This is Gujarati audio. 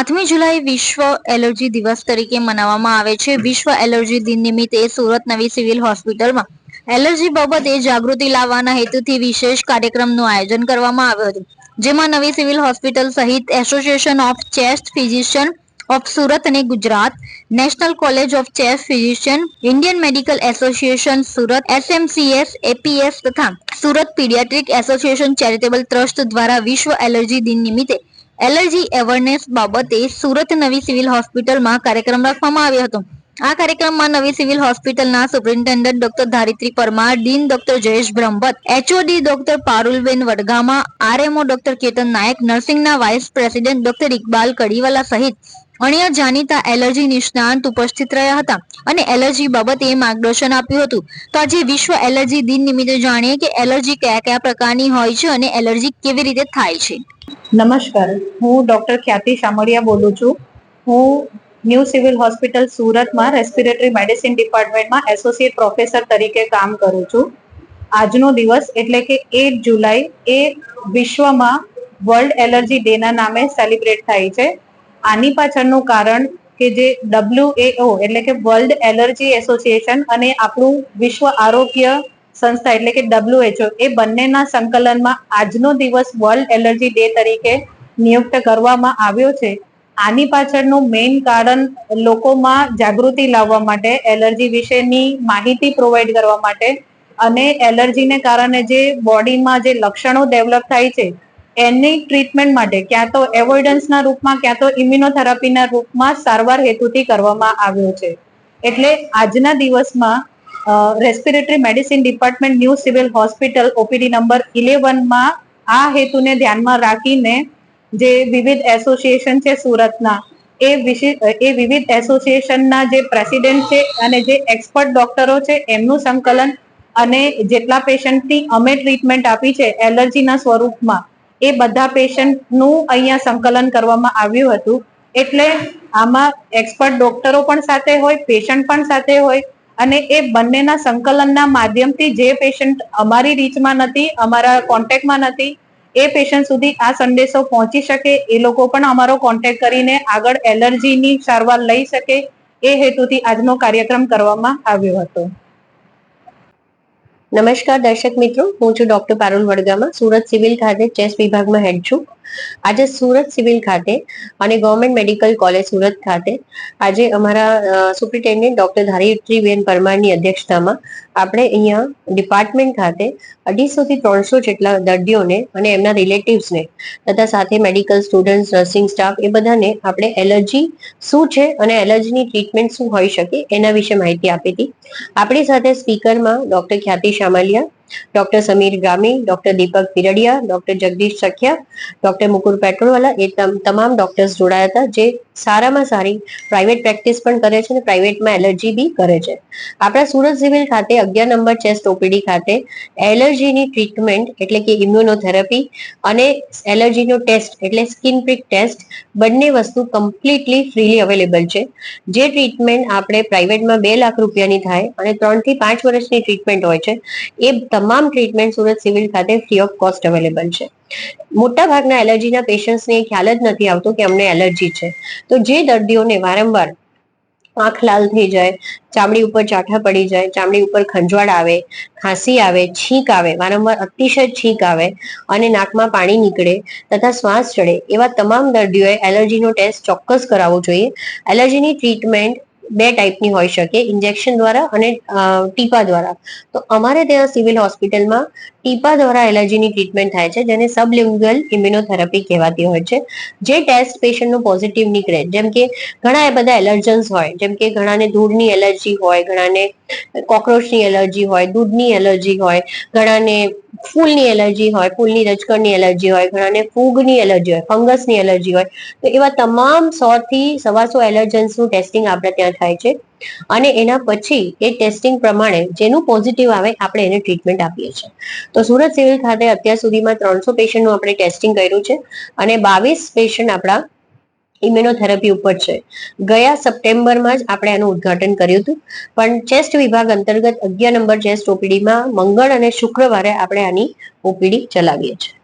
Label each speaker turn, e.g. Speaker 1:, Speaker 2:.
Speaker 1: સાતમી જુલાઈ વિશ્વ એલર્જી દિવસ તરીકે મનાવવામાં આવે છે. વિશ્વ એલર્જી દિન નિમિત્તે સુરત નવી સિવિલ હોસ્પિટલમાં એલર્જી બાબતે જાગૃતિ લાવવાના હેતુથી વિશેષ કાર્યક્રમનું આયોજન કરવામાં આવ્યું હતું. જેમાં નવી સિવિલ હોસ્પિટલ સહિત association of chest physician of Surat અને Gujarat, national college of chest physician, Indian medical association Surat, SMCS, APS તથા Surat paediatric association charitable trust દ્વારા વિશ્વ એલર્જી દિન નિમિત્તે એલર્જી એવરનેસ બાબતે સુરત નવી સિવિલ હોસ્પિટલમાં કાર્યક્રમ રાખવામાં આવ્યો હતો. આ કાર્યક્રમમાં નવી સિવિલ હોસ્પિટલના superintendent doctor Dharitri Parmar, dean doctor Jayesh Brahmbhatt HOD doctor Parulben Vadgama RMO doctor Ketan Nayak, નર્સિંગના vice president doctor Iqbal Kadiwala સહિત અન્ય જાણીતા એલર્જી નિષ્ણાંત ઉપસ્થિત રહ્યા હતા અને એલર્જી બાબતે માર્ગદર્શન આપ્યું હતું. તો આજે વિશ્વ એલર્જી દિન નિમિત્તે જાણીએ કે એલર્જી કયા કયા પ્રકારની હોય છે અને એલર્જી કેવી રીતે થાય છે.
Speaker 2: નમસ્કાર. હું ડોક્ટર ખ્યાતિ શામળિયા બોલું છું. હું ન્યૂ સિવિલ હોસ્પિટલ સુરતમાં રેસ્પિરેટરી મેડિસિન ડિપાર્ટમેન્ટમાં એસોસિએટ પ્રોફેસર તરીકે કામ કરું છું. આજનો દિવસ એટલે કે એટ જુલાઈ એ વિશ્વમાં વર્લ્ડ એલર્જી ડેના નામે સેલિબ્રેટ થાય છે. આની પાછળનું કારણ કે જે ડબલ્યુએઓ એટલે કે વર્લ્ડ એલર્જી એસોસિએશન અને આપણું વિશ્વ આરોગ્ય સંસ્થા એટલે કે ડબ્લ્યુએચઓ એ બંનેના સંકલનમાં આજનો દિવસ વર્લ્ડ એલર્જી ડે તરીકે નિયુક્ત કરવામાં આવ્યો છે. આની પાછળનું મેઇન કારણ લોકોમાં જાગૃતિ લાવવા માટે એલર્જી વિશેની માહિતી પ્રોવાઈડ કરવા માટે અને એલર્જીને કારણે જે બોડીમાં જે લક્ષણો ડેવલપ થાય છે, એની ટ્રીટમેન્ટ માટે ક્યાં તો એવોઇડન્સના રૂપમાં, ક્યાં તો ઇમ્યુનોથેરાપીના રૂપમાં સારવાર હેતુથી કરવામાં આવ્યો છે. એટલે આજના દિવસમાં respiratory medicine department new civil hospital OPD number ઇલેવનમાં આ હેતુને ધ્યાનમાં રાખીને જે વિવિધ એસોસિએશન છે સુરતના, એ એ વિવિધ એસોસિએશનના જે પ્રેસિડેન્ટ છે અને જે એક્સપર્ટ ડોક્ટરો છે, એમનું સંકલન અને જેટલા પેશન્ટની અમે ટ્રીટમેન્ટ આપી છે એલર્જીના સ્વરૂપમાં, એ બધા પેશન્ટનું અહીંયા સંકલન કરવામાં આવ્યું હતું. એટલે આમાં એક્સપર્ટ ડોક્ટરો પણ સાથે હોય પેશન્ટ પણ સાથે હોય અને એ બંનેના સંકલનના માધ્યમથી જે પેશન્ટ અમારી રીચમાં નથી, અમારા કોન્ટેક્ટમાં નથી, એ પેશન્ટ સુધી આ સંદેશો પહોંચી શકે, એ લોકો પણ અમારો કોન્ટેક્ટ કરીને આગળ એલર્જીની સારવાર લઈ શકે, એ હેતુથી આજનો કાર્યક્રમ કરવામાં આવ્યો હતો.
Speaker 3: નમસ્કાર દર્શક મિત્રો, હું છું ડોક્ટર પારુલ વડગામાં, સુરત સિવિલ ખાતે ચેસ વિભાગમાં હેડ છું. આજે સુરત સિવિલ ખાતે અને ગવર્મેન્ટ મેડિકલ કોલેજ સુરત ખાતે આજે અમારા સુપ્રિન્ટેન્ડન્ટ ડોક્ટર ધારિત્રીબેન પરમારની અધ્યક્ષતામાં આપણે અહીંયા ડિપાર્ટમેન્ટ ખાતે અઢીસોથી ત્રણસો જેટલા દર્દીઓને અને એમના રિલેટિવ્સને તથા સાથે મેડિકલ સ્ટુડન્ટ્સ નર્સિંગ સ્ટાફ એ બધાને આપણે એલર્જી શું છે અને એલર્જીની ટ્રીટમેન્ટ શું હોઈ શકે એના વિશે માહિતી આપી હતી. આપણી સાથે સ્પીકરમાં doctor Khyati Shamaliya doctor Sameer Gami, doctor Deepak Pirdiya, doctor Jagdish Sakhiya, doctor Mukur Petrolwala એ તમામ ડોક્ટર્સ જોડાયા હતા, જે સારામાં સારી પ્રાઇવેટ પ્રેક્ટિસ પણ કરે છે અને પ્રાઇવેટમાં એલર્જી બી કરે છે. આપણા સુરત સિવિલ ખાતે અગિયાર નંબર ચેસ્ટ ઓપીડી ખાતે એલર્જીની ટ્રીટમેન્ટ એટલે કે ઇમ્યુનોથેરાપી અને એલર્જીનો ટેસ્ટ એટલે સ્કિન પ્રિક ટેસ્ટ બંને વસ્તુ કમ્પ્લીટલી ફ્રીલી અવેલેબલ છે. જે ટ્રીટમેન્ટ આપણે પ્રાઇવેટમાં બે લાખ રૂપિયાની થાય અને ત્રણથી પાંચ વર્ષની ટ્રીટમેન્ટ હોય છે, એ તમામ ટ્રીટમેન્ટ સુરત સિવિલ ખાતે ફ્રી ઓફ કોસ્ટ અવેલેબલ છે. મોટા ભાગના એલર્જીના પેશન્ટ્સને ખ્યાલ જ નથી આવતો કે અમને એલર્જી છે. તો જે દર્દીઓને વારંવાર આંખ લાલ થઈ જાય, ચામડી ઉપર ચાઠા પડી જાય, ચામડી ઉપર ખંજવાળ આવે, ખાંસી આવે, છીંક આવે, વારંવાર અતિશય છીંક આવે અને નાકમાં પાણી નીકળે તથા શ્વાસ ચડે એવા તમામ દર્દીઓએ એલર્જીનો ટેસ્ટ ચોક્કસ કરાવવો જોઈએ. એલર્જીની ટ્રીટમેન્ટ બે ટાઈપની હોઈ શકે ઇન્જેક્શન દ્વારા અને ટીપા દ્વારા. તો અમારે ત્યાં સિવિલ હોસ્પિટલમાં ટીપા દ્વારા એલર્જીની ટ્રીટમેન્ટ થાય છે, જેને સબલિંગ્યુઅલ ઇમ્યુનોથેરાપી કહેવાતી હોય છે. જે ટેસ્ટ પેશન્ટનું પોઝિટિવ નીકળે, જેમ કે ઘણા એ બધા એલર્જન્સ હોય, જેમ કે ઘણાને ધૂળની એલર્જી હોય, ઘણાને કોક્રોચની એલર્જી હોય, દૂધની એલર્જી હોય, ઘણાને ફૂલની એલર્જી હોય, ફૂલની રજકણની એલર્જી હોય, ઘણાને ફૂગની એલર્જી હોય, ફંગસની એલર્જી હોય. તો એવા તમામ સો થી સવાસો એલર્જન્સનું ટેસ્ટિંગ આપણે ત્યાં થાય છે. અને એના પછી એ ટેસ્ટિંગ પ્રમાણે જેનું પોઝિટિવ આવે, આપણે એને ટ્રીટમેન્ટ આપીએ છીએ. તો સુરત સિવિલ ખાતે અત્યાર સુધીમાં ત્રણસો પેશન્ટનું આપણે ટેસ્ટિંગ કર્યું છે અને બાવીસ પેશન્ટ આપણા ઇમ્યુનોથેરાપી ઉપર છે. ગયા સપ્ટેમ્બરમાં જ આપણે આનું ઉદઘાટન કર્યું હતું. પણ ચેસ્ટ વિભાગ અંતર્ગત અગિયાર નંબર ચેસ્ટ ઓપીડીમાં મંગળ અને શુક્રવારે આપણે આની ઓપીડી ચલાવીએ છીએ.